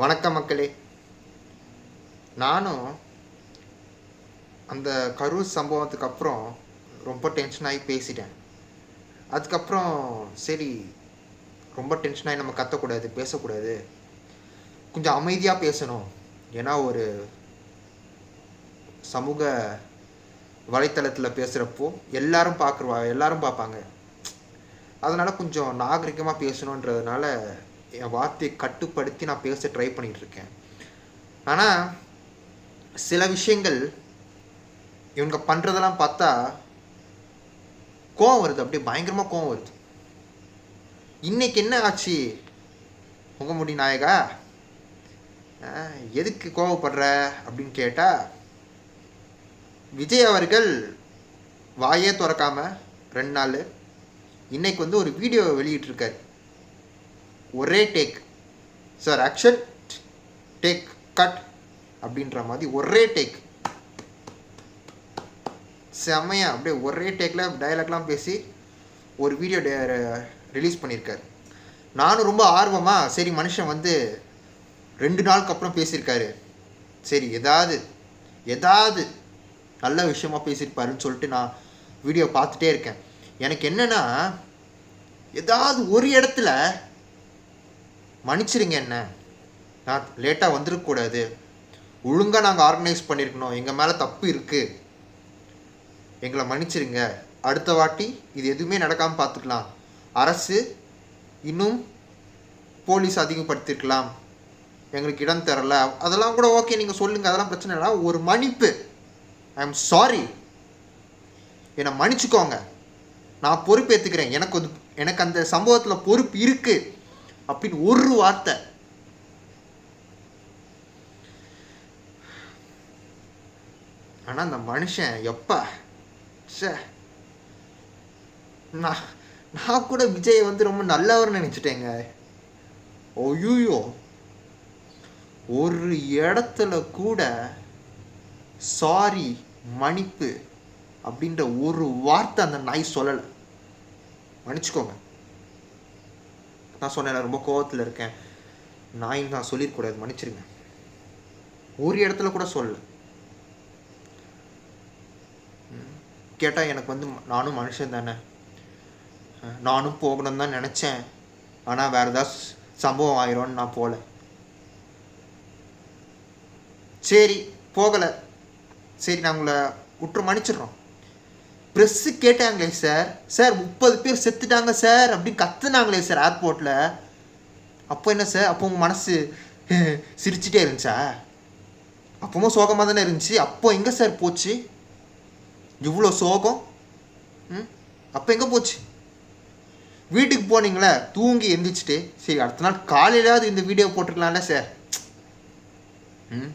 வணக்கம் மக்களே. நானும் அந்த கரூர் சம்பவத்துக்கு அப்புறம் ரொம்ப டென்ஷன் ஆகி பேசிட்டேன். அதுக்கப்புறம் சரி ரொம்ப டென்ஷன் ஆகி நம்ம கத்தக்கூடாது பேசக்கூடாது. கொஞ்சம் அமைதியாக பேசணும். ஏன்னா ஒரு சமூக வலைத்தளத்தில் பேசுகிறப்போ எல்லாரும் பார்க்குறவா எல்லாரும் பார்ப்பாங்க. அதனால் கொஞ்சம் நாகரிகமாக பேசணுன்றதுனால என் வார்த்தையை கட்டுப்படுத்தி நான் பேச ட்ரை பண்ணிட்டு இருக்கேன் ஆனால் சில விஷயங்கள் இவங்க பண்ணுறதெல்லாம் பார்த்தா கோவம் வருது. அப்படியே பயங்கரமாக கோவம் வருது. இன்றைக்கி என்ன ஆச்சு முகமுடி நாயகா? எதுக்கு கோவப்படுற அப்படின்னு கேட்டால் விஜய் அவர்கள் வாயே திறக்காமல் ரெண்டு நாள் இன்றைக்கி வந்து ஒரு வீடியோ வெளியிட்டிருக்காரு. ஒரே take sir action take cut அப்படின்ற மாதிரி ஒரே டேக் செம்மையா அப்படியே ஒரே டேக்கில் டயலாக்லாம் பேசி ஒரு வீடியோ ரிலீஸ் பண்ணியிருக்காரு நானும் ரொம்ப ஆர்வமாக சரி மனுஷன் வந்து ரெண்டு நாளுக்கு அப்புறம் பேசியிருக்காரு. சரி எதாவது எதாவது நல்ல விஷயமா பேசியிருப்பாருன்னு சொல்லிட்டு நான் வீடியோ பார்த்துட்டே இருக்கேன். எனக்கு என்னென்னா ஏதாவது ஒரு இடத்துல மன்னிச்சிருங்க என்ன? நான் லேட்டாக வந்துருக்கக்கூடாது ஒழுங்காக நாங்கள் ஆர்கனைஸ் பண்ணியிருக்கணும் எங்கள் மேலே தப்பு இருக்குது எங்களை மன்னிச்சிருங்க. அடுத்த வாட்டி இது எதுவுமே நடக்காமல் பார்த்துக்கலாம். அரசு இன்னும் போலீஸ் அதிகப்படுத்தியிருக்கலாம் எங்களுக்கு இடம் தரல. அதெல்லாம் கூட ஓகே நீங்கள் சொல்லுங்கள் அதெல்லாம் பிரச்சனை இல்லை. ஒரு மன்னிப்பு. ஐ எம் சாரி என்னை மன்னிச்சுக்கோங்க. நான் பொறுப்பேற்றுக்கிறேன் எனக்கு எனக்கு அந்த சம்பவத்தில் பொறுப்பு இருக்குது அப்படின்னு ஒரு வார்த்தை. ஆனால் அந்த மனுஷன் எப்பா? ச்சே. நான் நான் கூட விஜய் வந்து ரொம்ப நல்லவர்னு நினச்சிட்டேங்க. ஐயோ ஒரு இடத்துல கூட சாரி மன்னிப்பு அப்படின்ற ஒரு வார்த்தை அந்த நாய் சொல்லலை. மன்னிச்சுக்கோங்க. நான் சொன்னேன் ரொம்ப கோவத்தில் இருக்கேன். நான் நான் சொல்லிடக்கூடாது மன்னிச்சிருங்க. ஒரு இடத்துல கூட சொல்லல. கேட்டால் எனக்கு வந்து நானும் மனுஷன் தானே. நானும் போகணும்னு தான் நினச்சேன். ஆனால் வேறு ஏதாவது சம்பவம் ஆயிரும்னு நான் போகல சரி போகலை. சரி நான் உங்களை விட்டு மன்னிச்சிடுறோம். ப்ரெஸ்ஸு கேட்டாங்களே சார் சார் முப்பது பேர் செத்துட்டாங்க சார் அப்படின்னு கத்துனாங்களே சார் ஏர்போர்ட்டில் அப்போ என்ன சார் அப்போ உங்கள் மனசு சிரிச்சிட்டே இருந்துச்சா அப்பவும் சோகமாக தானே இருந்துச்சு. அப்போ எங்கே சார் போச்சு? இவ்வளோ சோகம்? ம்? அப்போ எங்கே போச்சு? வீட்டுக்கு போனீங்களே தூங்கி எந்திரிச்சிட்டு. சரி அடுத்த நாள் காலையிலாவது இந்த வீடியோ போட்டிருக்கலாம்ல சார் ம்?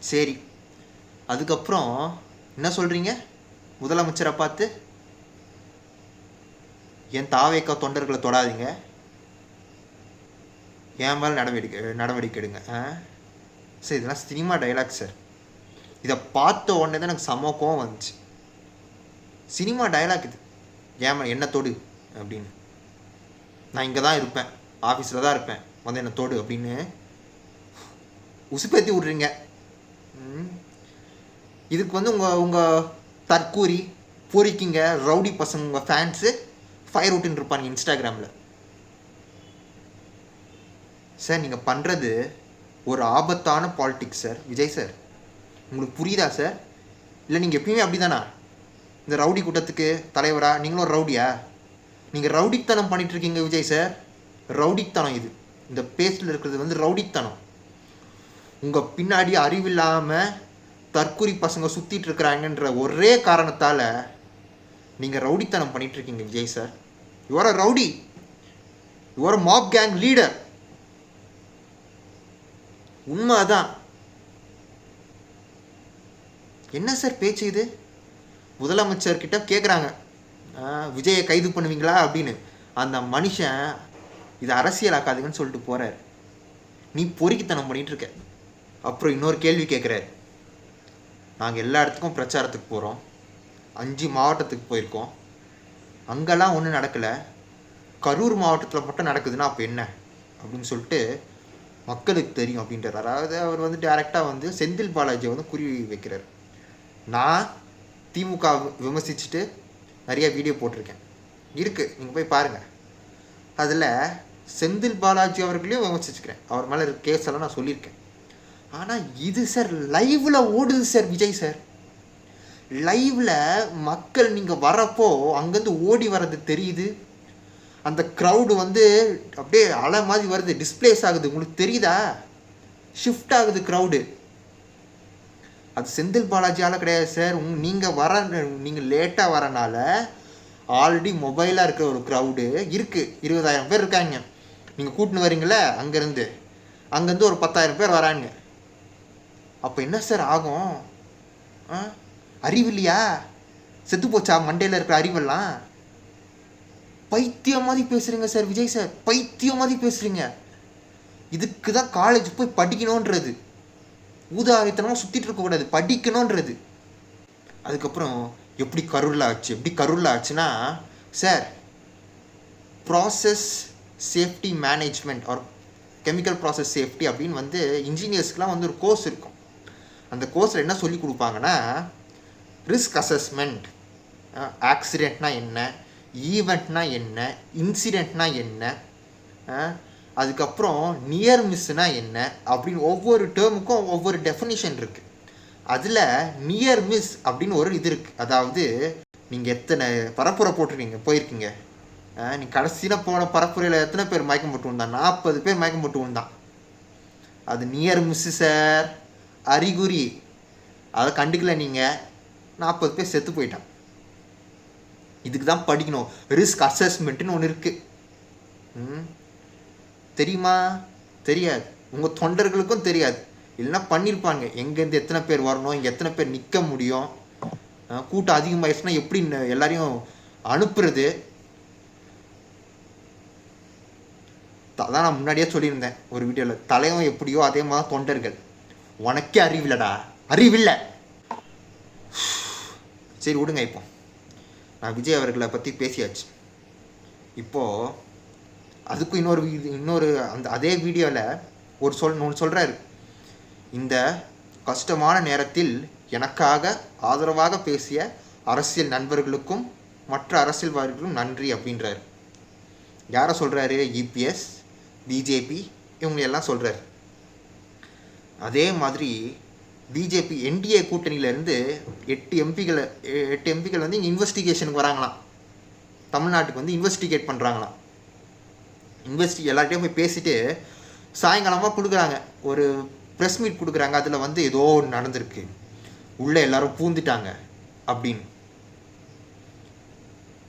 சரி. அதுக்கப்புறம் என்ன சொல்கிறீங்க முதலமைச்சரை பார்த்து என் தாவேக்கா தொண்டர்களை தொடாதீங்க. என் மேலே நடவடிக்கை நடவடிக்கை எடுங்க. ஆ? சார் இதெல்லாம் சினிமா டைலாக் சார் இதை பார்த்த உடனே தான் எனக்கு செம்ம கோவம் வந்துச்சு. சினிமா டைலாக் இது. ஏன் என்ன தொடு அப்படின்னு. நான் இங்கே தான் இருப்பேன். ஆஃபீஸில் தான் இருப்பேன். வந்து என்னை தொடு அப்படின்னு. உசுப்பேற்றி விட்றீங்க. ம். இதுக்கு வந்து உங்கள் உங்கள் தற்கூரி பொறிக்கிங்க ரவுடி பசங்க உங்கள் ஃபேன்ஸு ஃபயர் விட்டுன்னு இருப்பாங்க இன்ஸ்டாகிராமில் சார் நீங்கள் பண்ணுறது ஒரு ஆபத்தான பாலிட்டிக்ஸ் சார் விஜய் சார் உங்களுக்கு புரியுதா சார் இல்லை நீங்கள் எப்பயுமே அப்படி தானா இந்த ரவுடி கூட்டத்துக்கு தலைவரா? நீங்களும் ஒரு ரவுடியா? நீங்கள் ரவுடித்தனம் பண்ணிகிட்ருக்கீங்க விஜய் சார் ரவுடித்தனம் இது. இந்த பேஸில் இருக்கிறது வந்து ரவுடித்தனம். உங்கள் பின்னாடி அறிவில்லாமல் தற்குறி பசங்க சுற்றிட்டு இருக்கிறாங்கன்ற ஒரே காரணத்தால் நீங்கள் ரவுடித்தனம் பண்ணிகிட்ருக்கீங்க இருக்கீங்க Vijay sir your a rowdy your mob gang leader உண்மை அதான் என்ன சார் பேச்சு இது? முதலமைச்சர்கிட்ட கேட்குறாங்க விஜயை கைது பண்ணுவீங்களா? அப்படின்னு. அந்த மனுஷன் இது அரசியலாக்காதுங்கன்னு சொல்லிட்டு போகிறார் நீ பொறுக்கித்தனம் பண்ணிகிட்ருக்க இருக்க அப்புறம் இன்னொரு கேள்வி கேட்குறாரு நாங்கள் எல்லா இடத்துக்கும் பிரச்சாரத்துக்கு போகிறோம் அஞ்சு மாவட்டத்துக்கு போயிருக்கோம். அங்கெல்லாம் ஒன்றும் நடக்கலை. கரூர் மாவட்டத்தில் மட்டும் நடக்குதுன்னா அப்போ என்ன? அப்படின்னு சொல்லிட்டு மக்களுக்கு தெரியும் அப்படின்றார். அதாவது அவர் வந்து டேரெக்டாக வந்து செந்தில் பாலாஜியை வந்து குறி வைக்கிறார். நான் திமுக விமர்சிச்சுட்டு நிறைய வீடியோ போட்டிருக்கேன். இருக்குது நீங்கள் போய் பாருங்கள் அதில் செந்தில் பாலாஜி அவர்களையும் விமர்சிச்சுக்கிறேன். அவர் மேலே இருக்க கேஸ் எல்லாம் நான் சொல்லியிருக்கேன். ஆனால் இது சார் லைவில் ஓடுது சார் விஜய் சார் லைவில் மக்கள் நீங்கள் வரப்போ அங்கேருந்து ஓடி வர்றது தெரியுது. அந்த க்ரௌடு வந்து அப்படியே அலை மாதிரி வருது டிஸ்பிளேஸ் ஆகுது. உங்களுக்கு தெரியுதா? ஷிஃப்ட் ஆகுது க்ரௌடு அது செந்தில் பாலாஜியால் கிடையாது சார் உங் நீங்கள் வர நீங்கள் லேட்டாக வரனால ஆல்ரெடி மொபைலாக இருக்கிற ஒரு க்ரௌடு இருக்குது இருபதாயிரம் பேர் இருக்காங்க. நீங்கள் கூட்டின்னு வரீங்களே அங்கேருந்து. அங்கேருந்து ஒரு பத்தாயிரம் பேர் வராங்க. அப்போ என்ன சார் ஆகும்? ஆ? அறிவு இல்லையா? செத்து போச்சா? மண்டையில் இருக்கிற அறிவெல்லாம்? பைத்தியம் மாதிரி பேசுகிறீங்க சார் விஜய் சார். பைத்தியம் மாதிரி பேசுகிறீங்க இதுக்கு தான் காலேஜ் போய் படிக்கணுன்றது ஊதாரித்தனமாக சுற்றிட்டு இருக்கக்கூடாது படிக்கணுன்றது அதுக்கப்புறம் எப்படி கருவில் ஆச்சு? எப்படி கருவில் ஆச்சுன்னா sir process safety management or chemical process safety அப்படின்னு வந்து இன்ஜினியர்ஸ்க்குலாம் வந்து ஒரு கோர்ஸ் இருக்கும். அந்த கோர்ஸில் என்ன சொல்லி கொடுப்பாங்கன்னா ரிஸ்க் அசஸ்மெண்ட் ஆக்சிடெண்ட்னா என்ன ஈவெண்ட்னா என்ன இன்சிடெண்ட்னா என்ன அதுக்கப்புறம் நியர் மிஸ்னா என்ன அப்படின்னு ஒவ்வொரு டேர்முக்கும் ஒவ்வொரு டெஃபினிஷன் இருக்குது அதில் நியர் மிஸ் அப்படின்னு ஒரு இது இருக்குது அதாவது நீங்கள் எத்தனை பரப்புரை போட்டிருக்கீங்க போயிருக்கீங்க. நீ கடைசியில் போன பரப்புரையில் எத்தனை பேர் மயக்கம் போட்டு விழுந்தான் நாற்பது பேர் மயக்கம் போட்டு விழுந்தான் அது நியர் மிஸ்ஸு சார் அறிகுறி. அதை கண்டுக்கல நீங்கள் நாற்பது பேர் செத்து போயிட்டான். இதுக்கு தான் படிக்கணும். ரிஸ்க் அசஸ்மெண்ட்டுன்னு ஒன்று இருக்குது ம். தெரியுமா? தெரியாது. உங்கள் தொண்டர்களுக்கும் தெரியாது. இல்லைன்னா பண்ணியிருப்பாங்க எங்கேருந்து எத்தனை பேர் வரணும் இங்கே எத்தனை பேர் நிற்க முடியும். கூட்டம் அதிகமாகிடுச்சுன்னா எப்படி எல்லாரையும் அனுப்புறது? அதான் நான் முன்னாடியே சொல்லியிருந்தேன் ஒரு வீடியோவில் தலைவன் எப்படியோ அதே மாதிரி தொண்டர்கள். உனக்கே அறிவில்லடா. அறிவில்லை. சரி விடுங்க இப்போ. நான் விஜய் அவர்களை பற்றி பேசியாச்சு. இப்போது அதுக்கும் இன்னொரு இன்னொரு அந்த அதே வீடியோவில் ஒரு சொல் ஒன்று சொல்கிறாரு இந்த கஷ்டமான நேரத்தில் எனக்காக ஆதரவாக பேசிய அரசியல் நண்பர்களுக்கும் மற்ற அரசியல்வாதிகளுக்கும் நன்றி அப்படின்றாரு. யாரை சொல்கிறாரு இபிஎஸ் பிஜேபி இவங்களையெல்லாம் சொல்கிறாரு அதே மாதிரி பிஜேபி என்டிஏ கூட்டணியிலேருந்து எட்டு எம்பிகளை எட்டு எம்பிகள் வந்து இங்கே இன்வெஸ்டிகேஷனுக்கு வராங்களாம். தமிழ்நாட்டுக்கு வந்து இன்வெஸ்டிகேட் பண்ணுறாங்களாம் இன்வெஸ்டி எல்லார்ட்டையும் போய் பேசிட்டு சாயங்காலமாக கொடுக்குறாங்க. ஒரு ப்ரெஸ் மீட் கொடுக்குறாங்க. அதில் வந்து ஏதோ ஒன்று நடந்திருக்கு. உள்ளே எல்லாரும் பூந்துட்டாங்க அப்படின்னு.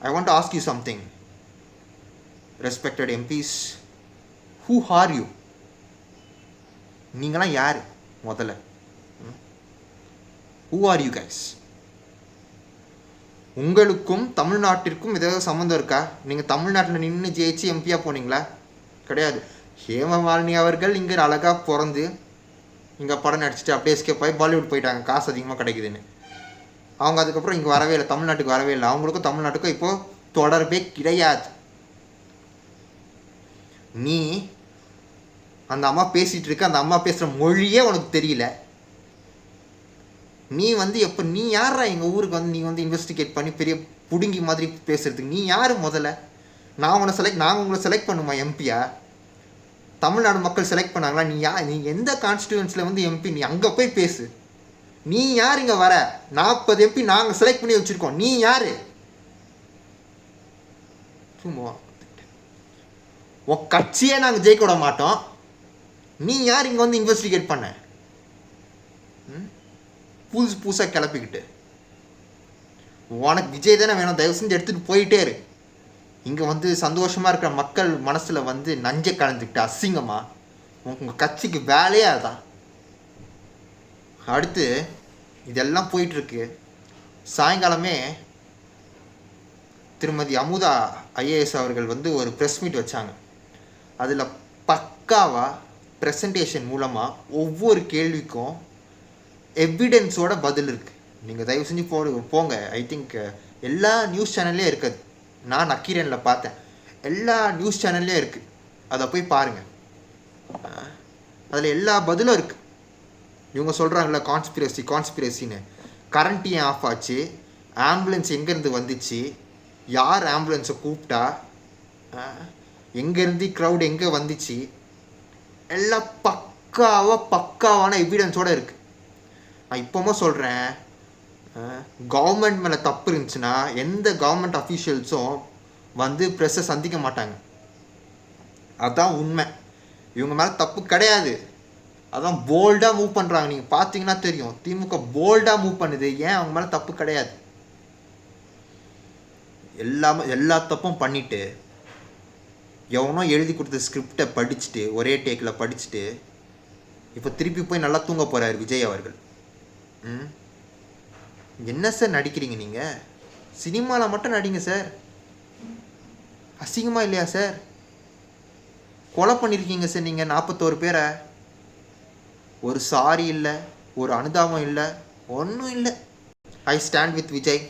I want ask you something respected MPs who are you நீங்களாம் யார் முதல்ல? ஹூ ஆர் யூ கைஸ் உங்களுக்கும் தமிழ்நாட்டிற்கும் ஏதாவது சம்மந்தம் இருக்கா? நீங்கள் தமிழ்நாட்டில் நின்று ஜெயிச்சு எம்பியாக போனீங்களா? கிடையாது. ஹேமமாலினி அவர்கள் இங்கே அழகாக பிறந்து இங்கே படம் நடிச்சுட்டு அப்படியே எஸ்கேப் ஆகி பாலிவுட் போயிட்டாங்க. காசு அதிகமாக கிடைக்குதுன்னு. அவங்க அதுக்கப்புறம் இங்கே வரவே இல்லை. தமிழ்நாட்டுக்கு வரவே இல்லை. அவங்களுக்கும் தமிழ்நாட்டுக்கும் இப்போது தொடர்பே கிடையாது. நீ அந்த அம்மா பேசிகிட்டு இருக்க அந்த அம்மா பேசுகிற மொழியே உனக்கு தெரியல. நீ வந்து எப்போ நீ யாரா எங்கள் ஊருக்கு வந்து நீ வந்து இன்வெஸ்டிகேட் பண்ணி பெரிய புடுங்கி மாதிரி பேசுகிறதுக்கு நீ யார் முதல்ல? நான் உன்னை செலக்ட் நாங்கள் உங்களை செலக்ட் பண்ணுமா எம்பியா தமிழ்நாடு மக்கள் செலக்ட் பண்ணாங்களா? நீ யா நீ எந்த கான்ஸ்டியூன்ஸில் வந்து எம்பி நீ அங்கே போய் பேசு. நீ யார் இங்கே வர? நாற்பது எம்பி நாங்கள் செலக்ட் பண்ணி வச்சுருக்கோம். நீ யார்? சும்மா உன் கட்சியே நாங்கள் ஜெயிக்க விட மாட்டோம். நீ யார் இங்கே வந்து இன்வெஸ்டிகேட் பண்ண? புதுசு புதுசாக கிளப்பிக்கிட்டு. உனக்கு விஜய் தானே வேணும் தயவு செஞ்சு எடுத்துகிட்டு போயிட்டே இரு. இங்கே வந்து சந்தோஷமாக இருக்கிற மக்கள் மனசில் வந்து நஞ்சை கலந்துக்கிட்டு அசிங்கமாக உங்கள் கட்சிக்கு வேலையே அதான் அடுத்து இதெல்லாம் போயிட்டுருக்கு. சாயங்காலமே திருமதி அமுதா ஐஏஎஸ் அவர்கள் வந்து ஒரு ப்ரெஸ் மீட் வச்சாங்க. அதில் பக்காவாக ப்ரெசன்டேஷன் மூலமாக ஒவ்வொரு கேள்விக்கும் எவிடென்ஸோட பதில் இருக்குது நீங்கள் தயவு செஞ்சு போ போங்க. ஐ திங்க் uh, எல்லா நியூஸ் சேனல்லையும் இருக்குது. நான் நக்கீரனில் பார்த்தேன். எல்லா நியூஸ் சேனல்லையும் இருக்குது அதை போய் பாருங்கள் அதில் எல்லா பதிலும் இருக்குது இவங்க சொல்கிறாங்களே கான்ஸ்பிரசி கான்ஸ்பிரசின்னு கரண்ட் ஏன் ஆஃப் ஆச்சு? ஆம்புலன்ஸ் எங்கேருந்து வந்துச்சு? யார் ஆம்புலன்ஸை கூப்பிட்டா? எங்கேருந்து க்ரௌட் எங்கே வந்துச்சு? எல்லாம் பக்காவாக பக்காவான எவிடன்ஸோடு இருக்குது நான் இப்போவும் சொல்கிறேன் கவர்மெண்ட் மேலே தப்பு இருந்துச்சுன்னா எந்த கவர்மெண்ட் அஃபீஷியல்ஸும் வந்து ப்ரெஸ்ஸை சந்திக்க மாட்டாங்க. அதுதான் உண்மை. இவங்க மேலே தப்பு கிடையாது. அதான் போல்டாக மூவ் பண்ணுறாங்க நீங்கள் பார்த்தீங்கன்னா தெரியும் திமுக போல்டாக மூவ் பண்ணுது. ஏன் அவங்க மேலே தப்பு கிடையாது? எல்லாமே எல்லா தப்பும் பண்ணிவிட்டு எவனோ எழுதி கொடுத்த ஸ்கிரிப்டை படிச்சுட்டு ஒரே டேக்கில் படிச்சுட்டு இப்போ திருப்பி போய் நல்லா தூங்க போகிறார் விஜய் அவர்கள். ம்? என்ன சார் நடிக்கிறீங்க நீங்கள் சினிமாவில் மட்டும் நடிங்க சார் அசிங்கமாக இல்லையா சார் கொலை பண்ணியிருக்கீங்க சார் நீங்கள் நாற்பத்தோரு பேரை. ஒரு சாரி இல்லை ஒரு அனுதாபம் இல்லை ஒன்றும் இல்லை. I stand with Vijay.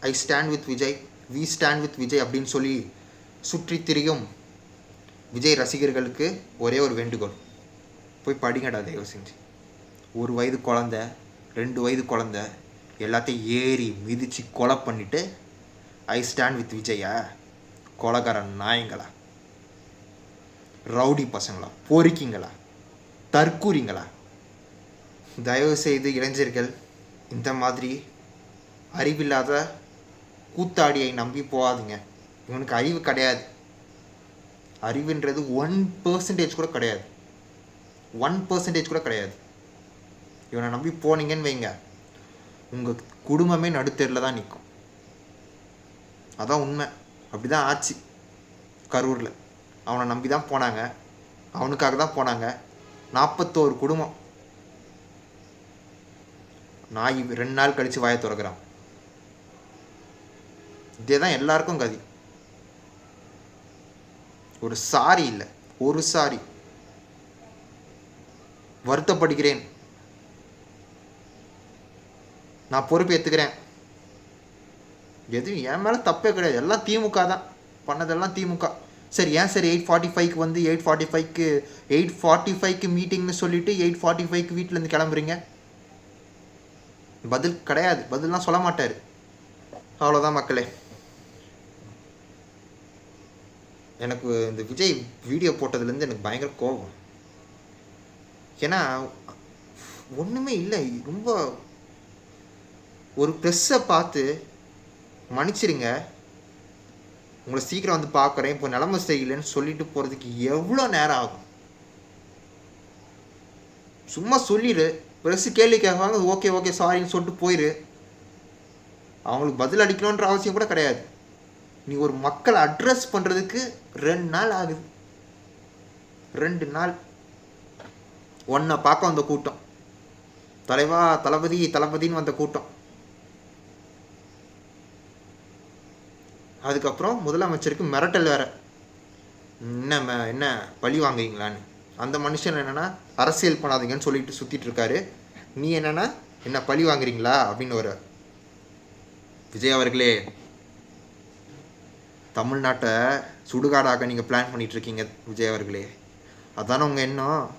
I stand with Vijay. We stand with Vijay அப்படின்னு சொல்லி சுற்றி திரியும் விஜய் ரசிகர்களுக்கு ஒரே ஒரு வேண்டுகோள். போய் படிங்கடா தயவு செஞ்சு. ஒரு வயது குழந்த ரெண்டு வயது குழந்த எல்லாத்தையும் ஏறி மிதித்து கொலை பண்ணிவிட்டு ஐ ஸ்டாண்ட் வித் விஜயா கொலகாரன் நாயங்களா? ரவுடி பசங்களா? பொறுக்கிங்களா? தற்கூறிங்களா? தயவு செய்து இளைஞர்கள் இந்த மாதிரி அறிவில்லாத கூத்தாடியை நம்பி போகாதுங்க. இவனுக்கு அறிவு கிடையாது. அறிவுன்றது ஒன் பர்சன்டேஜ் கூட கிடையாது. ஒன் பர்சன்டேஜ் கூட கிடையாது. இவனை நம்பி போனீங்கன்னு வைங்க. உங்கள் குடும்பமே நடுத்தெரில் தான் நிற்கும் அதான் உண்மை. அப்படி தான் ஆச்சு. கரூரில். அவனை நம்பி தான் போனாங்க. அவனுக்காக தான் போனாங்க. நாற்பத்தோரு குடும்பம். நாய் ரெண்டு நாள் கழித்து வாயை திறக்கிறான். இதே தான் எல்லாருக்கும் கதி. ஒரு சாரி இல்லை ஒரு சாரி. வருத்தப்படுகிறேன். நான் பொறுப்பு ஏற்றுக்கிறேன் எதுவும் என் மேலே தப்பே கிடையாது. எல்லாம் திமுக தான். பண்ணதெல்லாம் திமுக. சரி ஏன் சரி எயிட் ஃபார்ட்டி ஃபைவ்க்கு வந்து எயிட் ஃபார்ட்டி ஃபைவ்க்கு எயிட் ஃபார்ட்டி ஃபைவ்க்கு மீட்டிங்னு சொல்லிட்டு எயிட் ஃபார்ட்டி ஃபைவ்க்கு வீட்டிலேருந்து கிளம்புறீங்க? பதில் கிடையாது. பதிலெலாம் சொல்ல மாட்டார். அவ்வளோதான் மக்களே. எனக்கு இந்த விஜய் வீடியோ போட்டதுலேருந்து எனக்கு பயங்கர கோபம் ஏன்னா ஒன்றுமே இல்லை. ரொம்ப ஒரு ப்ரெஸ்ஸை பார்த்து மன்னிச்சிடுங்க உங்களை சீக்கிரம் வந்து பார்க்குறேன். இப்போ நிலமை சரியில்லைன்னு சொல்லிட்டு போகிறதுக்கு எவ்வளோ நேரம் ஆகும்? சும்மா சொல்லிடு. ப்ரெஸ்ஸு கேள்வி கேட்பாங்க ஓகே ஓகே சாரின்னு சொல்லிட்டு போயிடு அவங்களுக்கு பதில் அடிக்கணுன்ற அவசியம் கூட கிடையாது. நீ ஒரு மக்களை அட்ரஸ் பண்ணுறதுக்கு ரெண்டு நாள் ஆகுது. ரெண்டு நாள். ஒன்றை பார்க்க வந்த கூட்டம். தலைவா தளபதி தளபதின்னு வந்த கூட்டம். அதுக்கப்புறம் முதலமைச்சருக்கு மிரட்டல் வேற. என்ன ம- என்ன பழி வாங்குறீங்களான்னு. அந்த மனுஷன் என்னென்னா அரசியல் பண்ணாதீங்கன்னு சொல்லிட்டு சுற்றிட்டு இருக்காரு. நீ என்னென்னா என்ன பழி வாங்குறீங்களா? அப்படின்னு ஒரு விஜய் அவர்களே தமிழ்நாட்டை சுடுகாடாக்க நீங்கள் பிளான் பண்ணிட்டு இருக்கீங்க விஜய் அவர்களே. அதானே உங்கள் எண்ணம்?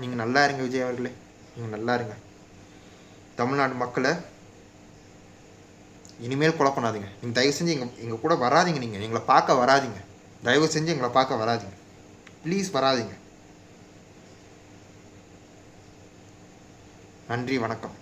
நீங்கள் நல்லா இருங்க விஜய் அவர்களே. நீங்கள் நல்லா இருங்க. தமிழ்நாடு மக்களை இனிமேல் கொலை பண்ணாதீங்க. நீங்கள் தயவு செஞ்சு எங்கள் எங்கள் கூட வராதிங்க நீங்கள் எங்களை பார்க்க வராதீங்க. தயவு செஞ்சு எங்களை பார்க்க வராதிங்க. ப்ளீஸ் வராதீங்க. நன்றி வணக்கம்.